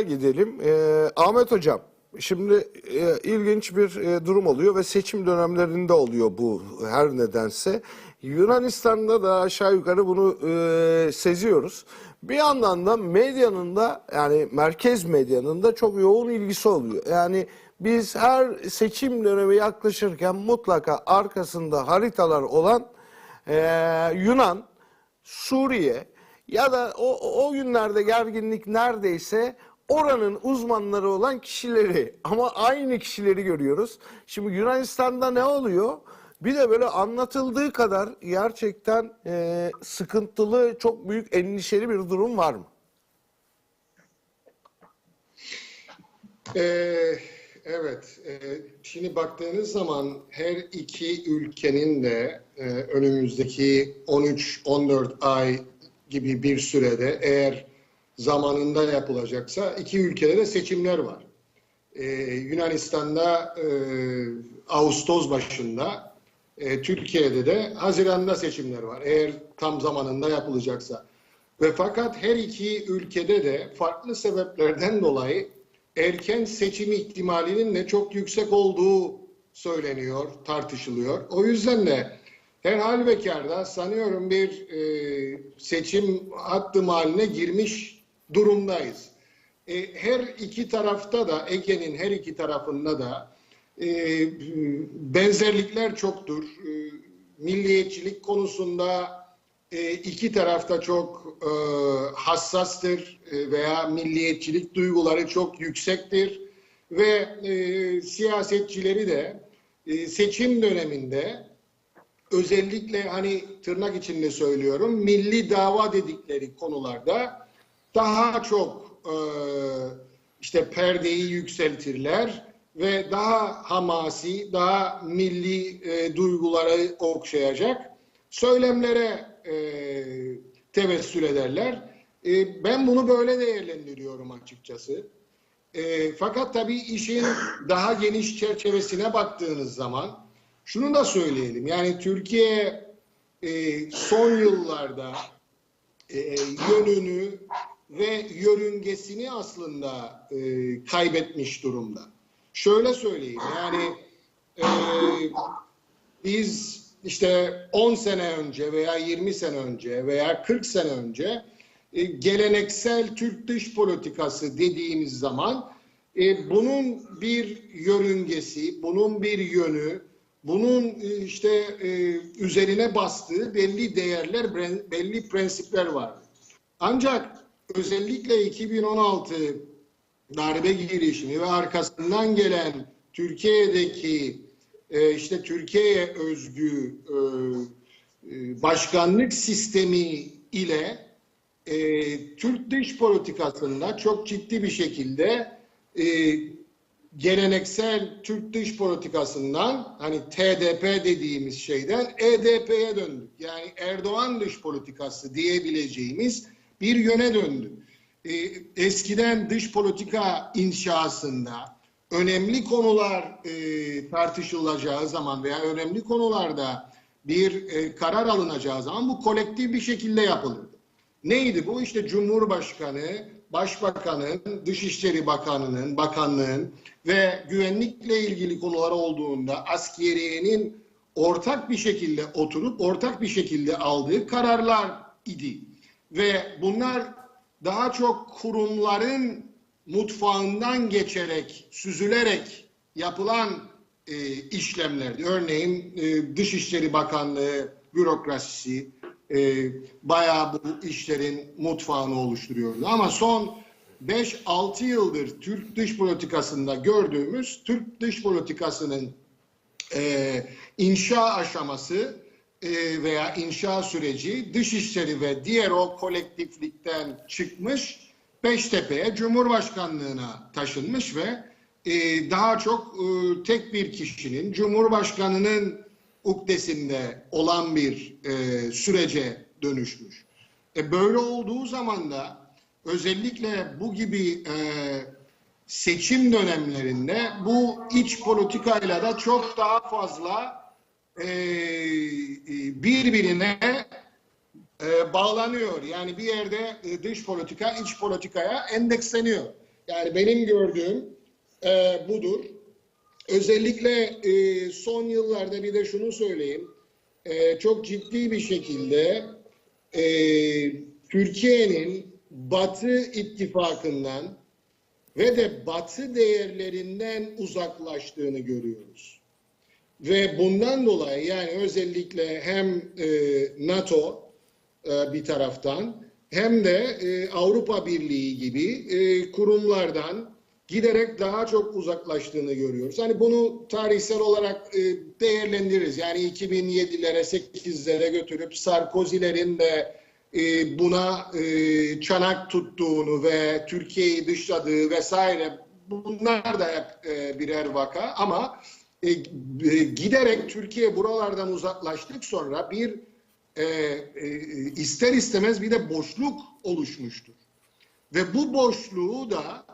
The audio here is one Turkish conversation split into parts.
gidelim. Ee, Ahmet Hocam, şimdi e, ilginç bir e, durum oluyor ve seçim dönemlerinde oluyor bu her nedense. Yunanistan'da da aşağı yukarı bunu e, seziyoruz. Bir yandan da medyanın da yani merkez medyanın da çok yoğun ilgisi oluyor. Yani biz her seçim dönemi yaklaşırken mutlaka arkasında haritalar olan e, Yunan, Suriye ya da o, o günlerde gerginlik neredeyse oranın uzmanları olan kişileri ama aynı kişileri görüyoruz. Şimdi Yunanistan'da ne oluyor? Bir de böyle anlatıldığı kadar gerçekten e, sıkıntılı, çok büyük endişeli bir durum var mı? Ee, evet, e, şimdi baktığınız zaman her iki ülkenin de e, önümüzdeki 13-14 ay gibi bir sürede eğer zamanında yapılacaksa iki ülkede de seçimler var. Ee, Yunanistan'da e, Ağustos başında, e, Türkiye'de de Haziran'da seçimler var eğer tam zamanında yapılacaksa. Ve fakat her iki ülkede de farklı sebeplerden dolayı erken seçim ihtimalinin de çok yüksek olduğu söyleniyor, tartışılıyor. O yüzden de her halükarda sanıyorum bir e, seçim hattı haline girmiş durumdayız. E, her iki tarafta da, Ege'nin her iki tarafında da e, benzerlikler çoktur. E, milliyetçilik konusunda e, iki tarafta çok e, hassastır e, veya milliyetçilik duyguları çok yüksektir ve e, siyasetçileri de e, seçim döneminde özellikle hani tırnak içinde söylüyorum milli dava dedikleri konularda daha çok e, işte perdeyi yükseltirler ve daha hamasi, daha milli e, duyguları okşayacak söylemlere e, tevessül ederler. E, ben bunu böyle değerlendiriyorum açıkçası. E, fakat tabii işin daha geniş çerçevesine baktığınız zaman şunu da söyleyelim. Yani Türkiye e, son yıllarda e, yönünü ve yörüngesini aslında e, kaybetmiş durumda. Şöyle söyleyeyim yani e, biz işte 10 sene önce veya 20 sene önce veya 40 sene önce e, geleneksel Türk dış politikası dediğimiz zaman e, bunun bir yörüngesi, bunun bir yönü, bunun e, işte e, üzerine bastığı belli değerler, belli prensipler var. Ancak özellikle 2016 darbe girişimi ve arkasından gelen Türkiye'deki e, işte Türkiye'ye özgü e, e, başkanlık sistemi ile Türk dış politikasında çok ciddi bir şekilde geleneksel Türk dış politikasından hani TDP dediğimiz şeyden EDP'ye döndük. Yani Erdoğan dış politikası diyebileceğimiz bir yöne döndü. E, eskiden dış politika inşasında önemli konular e, tartışılacağı zaman veya önemli konularda bir e, karar alınacağı zaman bu kolektif bir şekilde yapılırdı. Neydi bu? İşte Cumhurbaşkanı, Başbakanın, Dışişleri Bakanı'nın, bakanlığın ve güvenlikle ilgili konular olduğunda askeriyenin ortak bir şekilde oturup ortak bir şekilde aldığı kararlar idi. Ve bunlar daha çok kurumların mutfağından geçerek, süzülerek yapılan e, işlemlerdi. Örneğin e, Dışişleri Bakanlığı bürokrasisi e, bayağı bu işlerin mutfağını oluşturuyordu. Ama son 5-6 yıldır Türk dış politikasında gördüğümüz Türk dış politikasının e, inşa aşaması veya inşa süreci dışişleri ve diğer o kolektiflikten çıkmış Beştepe'ye Cumhurbaşkanlığına taşınmış ve e, daha çok e, tek bir kişinin Cumhurbaşkanının ukdesinde olan bir e, sürece dönüşmüş. E, böyle olduğu zaman da özellikle bu gibi e, seçim dönemlerinde bu iç politikayla da çok daha fazla e, birbirine e, bağlanıyor. Yani bir yerde e, dış politika iç politikaya endeksleniyor. Yani benim gördüğüm e, budur. Özellikle e, son yıllarda bir de şunu söyleyeyim. E, çok ciddi bir şekilde e, Türkiye'nin Batı ittifakından ve de Batı değerlerinden uzaklaştığını görüyoruz. Ve bundan dolayı yani özellikle hem e, NATO e, bir taraftan hem de e, Avrupa Birliği gibi e, kurumlardan giderek daha çok uzaklaştığını görüyoruz. Hani bunu tarihsel olarak e, değerlendiririz. Yani 2007'lere 8'lere götürüp Sarkozy'lerin de e, buna e, çanak tuttuğunu ve Türkiye'yi dışladığı vesaire bunlar da hep e, birer vaka ama e, e, giderek Türkiye buralardan uzaklaştık sonra bir e, e, ister istemez bir de boşluk oluşmuştur. Ve bu boşluğu da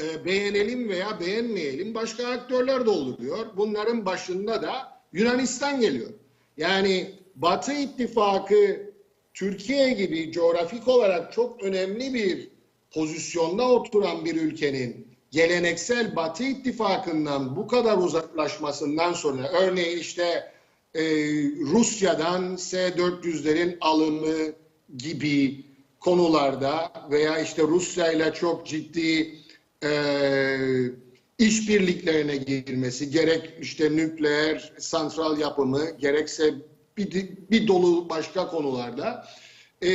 e, beğenelim veya beğenmeyelim başka aktörler dolduruyor. Bunların başında da Yunanistan geliyor. Yani Batı ittifakı Türkiye gibi coğrafik olarak çok önemli bir pozisyonda oturan bir ülkenin geleneksel Batı ittifakından bu kadar uzaklaşmasından sonra örneğin işte e, Rusya'dan S-400'lerin alımı gibi konularda veya işte Rusya ile çok ciddi e, işbirliklerine girmesi gerek işte nükleer santral yapımı gerekse bir, bir dolu başka konularda e,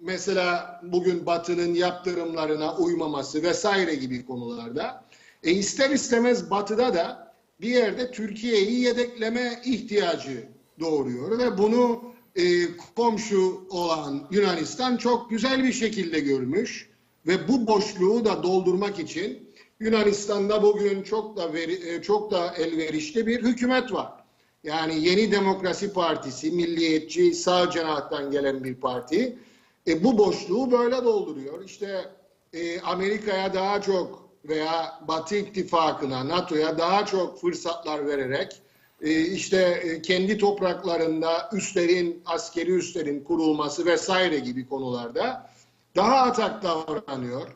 mesela bugün Batı'nın yaptırımlarına uymaması vesaire gibi konularda e, ister istemez Batı'da da bir yerde Türkiye'yi yedekleme ihtiyacı doğuruyor ve bunu e, komşu olan Yunanistan çok güzel bir şekilde görmüş ve bu boşluğu da doldurmak için Yunanistan'da bugün çok da veri, çok da elverişli bir hükümet var. Yani Yeni Demokrasi Partisi, milliyetçi sağ cenahtan gelen bir parti. E, bu boşluğu böyle dolduruyor. İşte e, Amerika'ya daha çok veya Batı ittifakına, NATO'ya daha çok fırsatlar vererek e, işte e, kendi topraklarında üslerin, askeri üslerin kurulması vesaire gibi konularda daha atak davranıyor.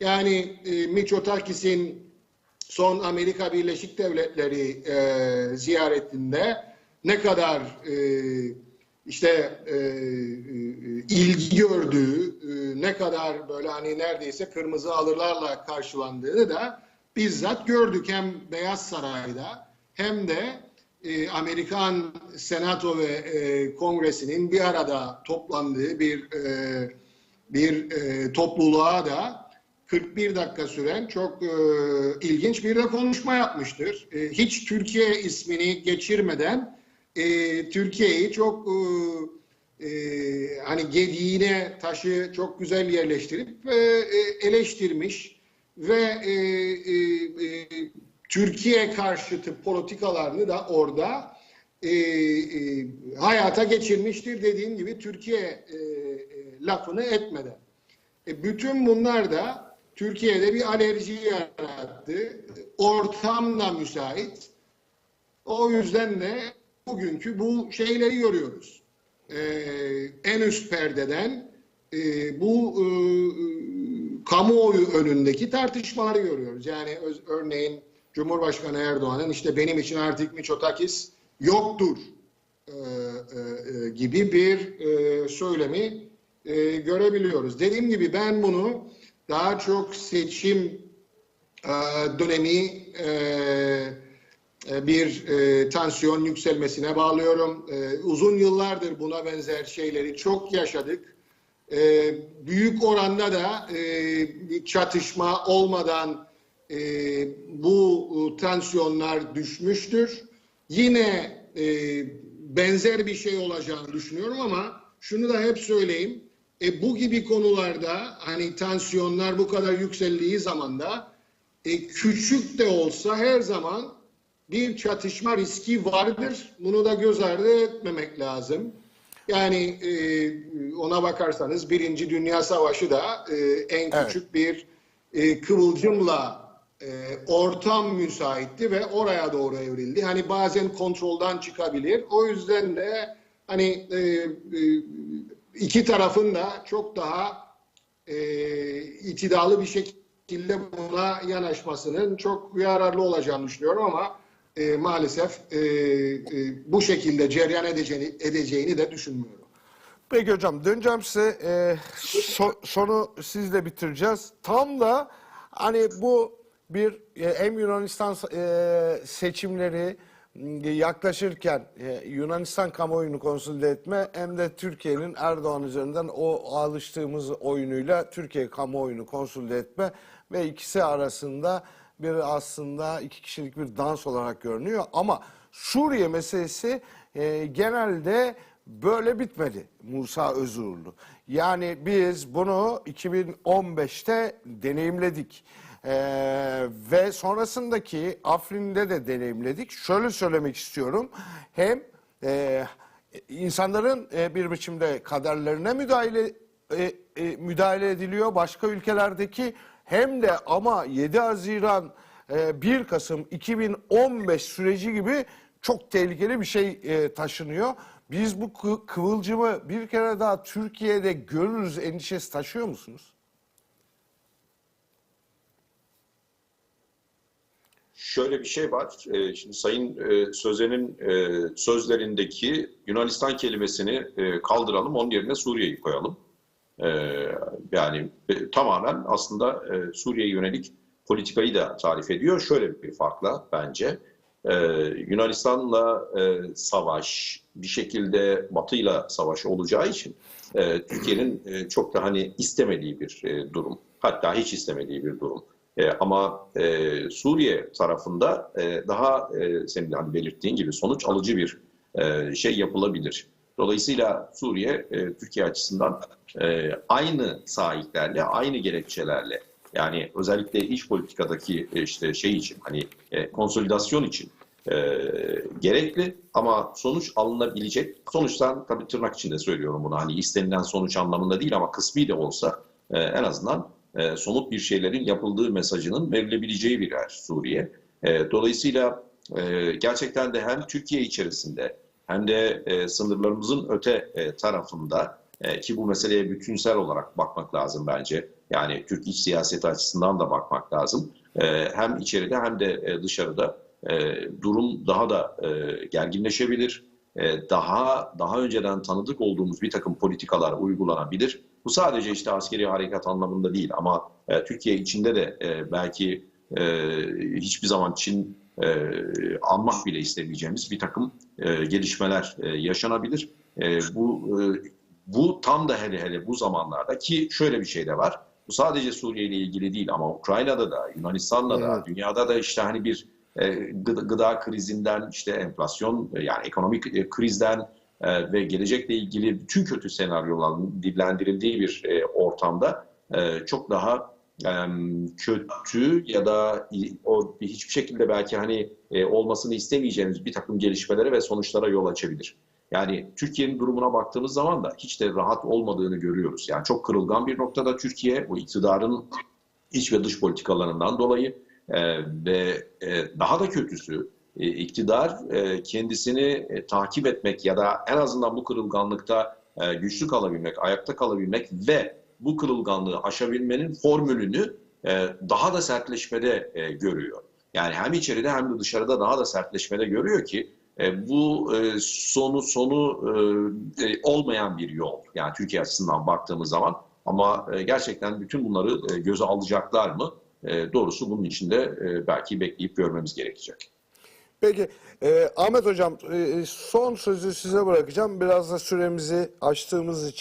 Yani e, Mitsotakis'in son Amerika Birleşik Devletleri e, ziyaretinde ne kadar e, işte e, e, ilgi gördüğü, e, ne kadar böyle hani neredeyse kırmızı alırlarla karşılandığını da bizzat gördük. Hem Beyaz Saray'da hem de e, Amerikan Senato ve e, Kongresi'nin bir arada toplandığı bir e, bir e, topluluğa da 41 dakika süren çok e, ilginç bir de konuşma yapmıştır. E, hiç Türkiye ismini geçirmeden e, Türkiye'yi çok e, e, hani gediğine taşı çok güzel yerleştirip e, e, eleştirmiş ve e, e, e, Türkiye karşıtı politikalarını da orada e, e, hayata geçirmiştir dediğim gibi Türkiye e, e, lafını etmeden. E, bütün bunlar da Türkiye'de bir alerji yarattı. Ortam da müsait. O yüzden de bugünkü bu şeyleri görüyoruz. Ee, en üst perdeden e, bu e, kamuoyu önündeki tartışmaları görüyoruz. Yani öz, örneğin Cumhurbaşkanı Erdoğan'ın işte benim için artık Miçotakis yoktur e, e, gibi bir e, söylemi e, görebiliyoruz. Dediğim gibi ben bunu daha çok seçim e, dönemi e, e, bir e, tansiyon yükselmesine bağlıyorum. E, uzun yıllardır buna benzer şeyleri çok yaşadık. E, büyük oranda da e, çatışma olmadan e, bu tansiyonlar düşmüştür. Yine e, benzer bir şey olacağını düşünüyorum ama şunu da hep söyleyeyim. E, bu gibi konularda hani tansiyonlar bu kadar yükseldiği zaman da e, küçük de olsa her zaman bir çatışma riski vardır. Bunu da göz ardı etmemek lazım. Yani e, ona bakarsanız Birinci Dünya Savaşı da e, en küçük evet. bir e, kıvılcımla e, ortam müsaitti ve oraya doğru evrildi. Hani bazen kontrolden çıkabilir. O yüzden de hani e, e, iki tarafın da çok daha e, itidalı bir şekilde buna yanaşmasının çok yararlı olacağını düşünüyorum ama e, maalesef e, e, bu şekilde cereyan edeceğini, edeceğini de düşünmüyorum. Peki hocam döneceğim size. Ee, so- sonu sizle bitireceğiz. Tam da hani bu bir e, hem Yunanistan e, seçimleri yaklaşırken e, Yunanistan kamuoyunu konsolide etme hem de Türkiye'nin Erdoğan üzerinden o alıştığımız oyunuyla Türkiye kamuoyunu konsolide etme ve ikisi arasında bir aslında iki kişilik bir dans olarak görünüyor. Ama Suriye meselesi e, genelde böyle bitmedi Musa Özurlu. Yani biz bunu 2015'te deneyimledik. Ee, ve sonrasındaki Afrin'de de deneyimledik. Şöyle söylemek istiyorum. Hem e, insanların e, bir biçimde kaderlerine müdahale e, e, müdahale ediliyor başka ülkelerdeki hem de ama 7 Haziran e, 1 Kasım 2015 süreci gibi çok tehlikeli bir şey e, taşınıyor. Biz bu kı- kıvılcımı bir kere daha Türkiye'de görürüz endişesi taşıyor musunuz? Şöyle bir şey var. Ee, Şimdi Sayın e, Sözen'in e, sözlerindeki Yunanistan kelimesini e, kaldıralım, onun yerine Suriye'yi koyalım. Ee, Yani e, tamamen aslında e, Suriye'ye yönelik politikayı da tarif ediyor. Şöyle bir farkla bence. Ee, Yunanistan'la e, savaş, bir şekilde Batı'yla savaş olacağı için e, Türkiye'nin e, çok da hani istemediği bir e, durum. Hatta hiç istemediği bir durum. E, ama e, Suriye tarafında e, daha e, senin hani belirttiğin gibi sonuç alıcı bir e, şey yapılabilir. Dolayısıyla Suriye e, Türkiye açısından e, aynı sahiplerle, aynı gerekçelerle yani özellikle iç politikadaki e, işte şey için hani e, konsolidasyon için e, gerekli ama sonuç alınabilecek. Sonuçtan tabii tırnak içinde söylüyorum bunu hani istenilen sonuç anlamında değil ama kısmi de olsa e, en azından e, somut bir şeylerin yapıldığı mesajının verilebileceği bir yer Suriye. E, dolayısıyla e, gerçekten de hem Türkiye içerisinde hem de e, sınırlarımızın öte e, tarafında e, ki bu meseleye bütünsel olarak bakmak lazım bence. Yani Türk iç siyaseti açısından da bakmak lazım. E, hem içeride hem de e, dışarıda e, durum daha da e, gerginleşebilir. E, daha daha önceden tanıdık olduğumuz bir takım politikalar uygulanabilir. Bu sadece işte askeri harekat anlamında değil ama e, Türkiye içinde de e, belki e, hiçbir zaman Çin e, anmak bile istemeyeceğimiz bir takım e, gelişmeler e, yaşanabilir. E, bu e, bu tam da hele hele bu zamanlarda ki şöyle bir şey de var. Bu sadece Suriye ile ilgili değil ama Ukrayna'da da, Yunanistan'da da, Evet. dünyada da işte hani bir e, gıda, gıda krizinden, işte enflasyon e, yani ekonomik e, krizden e, ve gelecekle ilgili bütün kötü senaryoların dillendirildiği bir e, ortamda e, çok daha kötü ya da o hiçbir şekilde belki hani olmasını istemeyeceğimiz bir takım gelişmelere ve sonuçlara yol açabilir. Yani Türkiye'nin durumuna baktığımız zaman da hiç de rahat olmadığını görüyoruz. Yani çok kırılgan bir noktada Türkiye bu iktidarın iç ve dış politikalarından dolayı ve daha da kötüsü iktidar e, kendisini e, takip etmek ya da en azından bu kırılganlıkta e, güçlü kalabilmek, ayakta kalabilmek ve bu kırılganlığı aşabilmenin formülünü e, daha da sertleşmede e, görüyor. Yani hem içeride hem de dışarıda daha da sertleşmede görüyor ki e, bu e, sonu sonu e, e, olmayan bir yol. Yani Türkiye açısından baktığımız zaman ama e, gerçekten bütün bunları e, göze alacaklar mı? E, doğrusu bunun için de e, belki bekleyip görmemiz gerekecek. Peki e, Ahmet Hocam e, son sözü size bırakacağım. Biraz da süremizi açtığımız için.